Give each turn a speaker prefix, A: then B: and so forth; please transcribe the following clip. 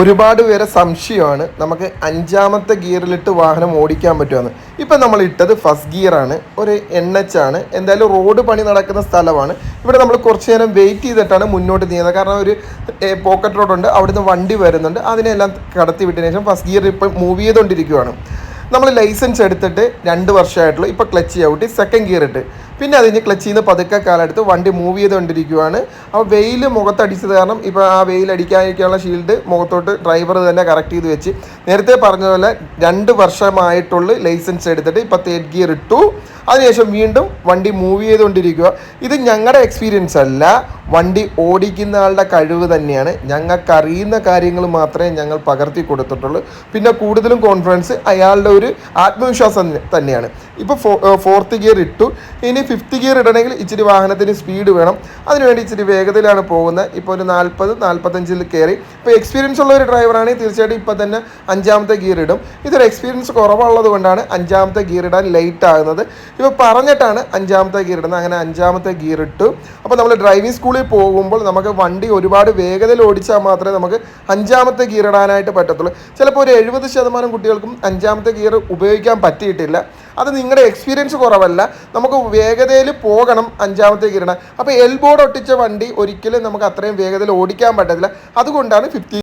A: ഒരുപാട് പേരെ സംശയമാണ് നമുക്ക് അഞ്ചാമത്തെ ഗിയറിലിട്ട് വാഹനം ഓടിക്കാൻ പറ്റുമെന്ന് ഇപ്പം നമ്മൾ ഇട്ടത് ഫസ്റ്റ് ഗിയറാണ് ഒരു എൻ എച്ച് ആണ്. എന്തായാലും റോഡ് പണി നടക്കുന്ന സ്ഥലമാണ്. ഇവിടെ നമ്മൾ കുറച്ച് നേരം വെയിറ്റ് ചെയ്തിട്ടാണ് മുന്നോട്ട് നീങ്ങുന്നത്. കാരണം ഒരു പോക്കറ്റ് റോഡുണ്ട് അവിടുന്ന് വണ്ടി വരുന്നുണ്ട്. അതിനെല്ലാം കടത്തി വിട്ടതിന് ശേഷം ഫസ്റ്റ് ഗിയർ ഇപ്പം മൂവ് ചെയ്തുകൊണ്ടിരിക്കുകയാണ് നമ്മൾ ലൈസൻസ് എടുത്തിട്ട് രണ്ട് വർഷമായിട്ടുള്ളൂ. ഇപ്പോൾ ക്ലച്ച് ചവിട്ടി സെക്കൻഡ് ഗിയർ ഇട്ട്. പിന്നെ അതിന് ക്ലച്ചിൽ നിന്ന് പതുക്കെ കാലെടുത്ത് വണ്ടി മൂവ് ചെയ്തുകൊണ്ടിരിക്കുകയാണ് അപ്പോൾ വെയിൽ മുഖത്തടിച്ചത് കാരണം ഇപ്പോൾ ആ വെയിൽ അടിക്കാതിരിക്കാനുള്ള ഷീൽഡ് മുഖത്തോട്ട് ഡ്രൈവർ തന്നെ കറക്റ്റ് ചെയ്ത് വെച്ച്. നേരത്തെ പറഞ്ഞതുപോലെ പോലെ രണ്ട് വർഷമായിട്ടുള്ള ലൈസൻസ് എടുത്തിട്ട് ഇപ്പോൾ തേർഡ് ഗിയർ ഇട്ടു. അതിനുശേഷം വീണ്ടും വണ്ടി മൂവ് ചെയ്തുകൊണ്ടിരിക്കുക. ഇത് ഞങ്ങളുടെ എക്സ്പീരിയൻസ് അല്ല. വണ്ടി ഓടിക്കുന്ന ആളുടെ കഴിവ് തന്നെയാണ്. ഞങ്ങൾക്ക് അറിയുന്ന കാര്യങ്ങൾ മാത്രമേ ഞങ്ങൾ പകർത്തി കൊടുത്തിട്ടുള്ളൂ. പിന്നെ കൂടുതലും കോൺഫിഡൻസ് അയാളുടെ ഒരു ആത്മവിശ്വാസം തന്നെയാണ്. ഇപ്പോൾ ഫോർത്ത് ഗിയർ ഇട്ടു. ഇനി ഫിഫ്ത്ത് ഗിയർ ഇടണമെങ്കിൽ ഇച്ചിരി വാഹനത്തിന് സ്പീഡ് വേണം. അതിനുവേണ്ടി ഇച്ചിരി വേഗതയിലാണ് പോകുന്നത്. ഇപ്പോൾ ഒരു നാൽപ്പത് നാൽപ്പത്തഞ്ചിൽ കയറി. ഇപ്പോൾ എക്സ്പീരിയൻസ് ഉള്ള ഒരു ഡ്രൈവറാണെങ്കിൽ തീർച്ചയായിട്ടും ഇപ്പോൾ തന്നെ അഞ്ചാമത്തെ ഗിയർ ഇടും. ഇതൊരു എക്സ്പീരിയൻസ് കുറവുള്ളത് കൊണ്ടാണ് അഞ്ചാമത്തെ ഗിയർ ഇടാൻ ലേറ്റ് ആകുന്നത്. ഇപ്പോൾ പറഞ്ഞിട്ടാണ് അഞ്ചാമത്തെ ഗിയർ ഇടുന്നത്. അങ്ങനെ അഞ്ചാമത്തെ ഗിയർ ഇട്ടു. അപ്പോൾ നമ്മൾ ഡ്രൈവിംഗ് സ്കൂളിൽ പോകുമ്പോൾ നമുക്ക് വണ്ടി ഒരുപാട് വേഗതയിൽ ഓടിച്ചാൽ മാത്രമേ നമുക്ക് അഞ്ചാമത്തെ ഗിയർ ഇടാനായിട്ട് പറ്റത്തുള്ളൂ. ചിലപ്പോൾ ഒരു എഴുപത് ശതമാനം കുട്ടികൾക്കും അഞ്ചാമത്തെ ഗിയർ ഉപയോഗിക്കാൻ പറ്റിയിട്ടില്ല. അത് നിങ്ങളുടെ എക്സ്പീരിയൻസ് കുറവല്ല. നമുക്ക് വേഗതയിൽ പോകണം അഞ്ചാമത്തെ ഗിയർ ഇടാൻ. അപ്പോൾ എൽബോർഡ് ഒട്ടിച്ച വണ്ടി ഒരിക്കലും നമുക്ക് അത്രയും വേഗതയിൽ ഓടിക്കാൻ പറ്റത്തില്ല. അതുകൊണ്ടാണ് ഫിഫ്റ്റി